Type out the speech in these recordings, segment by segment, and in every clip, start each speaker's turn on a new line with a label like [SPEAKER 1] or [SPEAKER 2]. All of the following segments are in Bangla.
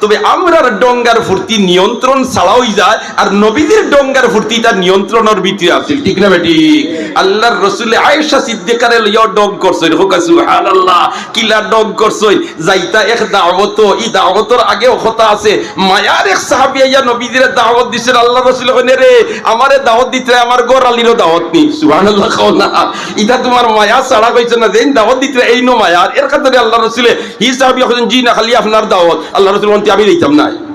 [SPEAKER 1] তবে ডঙ্গার ফুর্তি নিয়ন্ত্রণ ছাড়াই যায়, আর নবীদের ডঙ্গার ফুর্তিটা তার নিয়ন্ত্রণের ঠিক না বেটি আল্লাহর রসুলে আয়েশা সিদ্দিকারে লইয়া ডং করছই হোক, সুবহানাল্লাহ, কিলা ডং করছই যাইতা এক দাওয়াত ই দাওয়াতর আগে কথা আছে। মায়ার এক সাহাবী আইয়া নবীদের দাওয়াত দিছেন আল্লাহ রসুল কইনে, রে, আমারে দাওয়াত দিতে আমার ঘর আলিরও দাওয়াত নি সুবহানাল্লাহ খাও না। ইটা তোমার মায়া ছাড়া কইছে না দেন দাওয়াত দিতে এই নো মায়ার এর কাছে আল্লাহ রসুলে হিসাব এখন জি না, খালি আপনার দাওয়াত। আল্লাহ রসুল বলতে আমি দিতাম নাই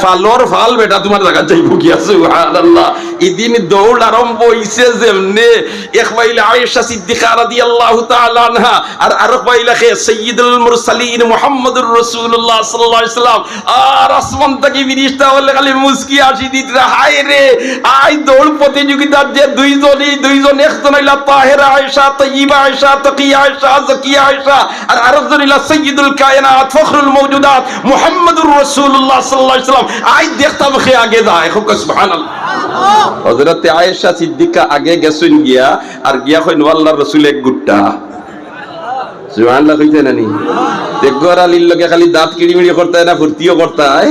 [SPEAKER 1] ফালর ফাল বেটা, তোমার জায়গা যাইব কি আছে? সুবহানাল্লাহ। ইদিন দৌড় আরম্ভ হইছে যেমনে এক বাইলা আয়েশা সিদ্দিকা রাদিয়াল্লাহু তাআলা আনহা আর আরেক বাইলা খে সাইয়্যিদুল মুরসালিন মুহাম্মদুর রাসূলুল্লাহ সাল্লাল্লাহু আলাইহি আর আসমান থেকে ফিরিস্তা বলে খালি মুস্কি আসি দিতরা হায়। রে! আই দৌড় প্রতিযোগিতার যে দুইজনই, দুইজন একজন হইলা তাহেরা আয়েশা, তাইয়্যিবা আয়েশা তাকিয়া আয়েশা জাকিয়া আয়েশা আর আরেকজন হইলা সাইয়্যিদুল কায়নাত, ফখরুল মাওজুদাত মুহাম্মদুর রাসূলুল্লাহ সাল্লাল্লাহু আলাইহি আই দেখতাম সে আগে যায় হোক হযরতে আয়েশা সিদ্দিকা আগে গেছেন গিয়া, আর গিয়া কইন আল্লাহর রসুল, এক গুট্টা। সুবহানাল্লাহ কইতে নানি দেখগর আলীর লগে খালি দাঁত কিড়িমিড়ি করতে না, ফুর্তিও করতায়।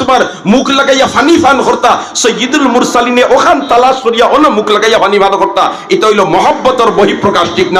[SPEAKER 1] তোমার মুখ লাগাইয়া ফানি ফান করতা, সৈয়দুল মুরসালিনে ওখান তালাশ করিয়া অন্য মুখ লাগাইয়া ফানি ফান করতা, এটা হইল মহব্বতর বহিঃপ্রকাশ, ঠিক না?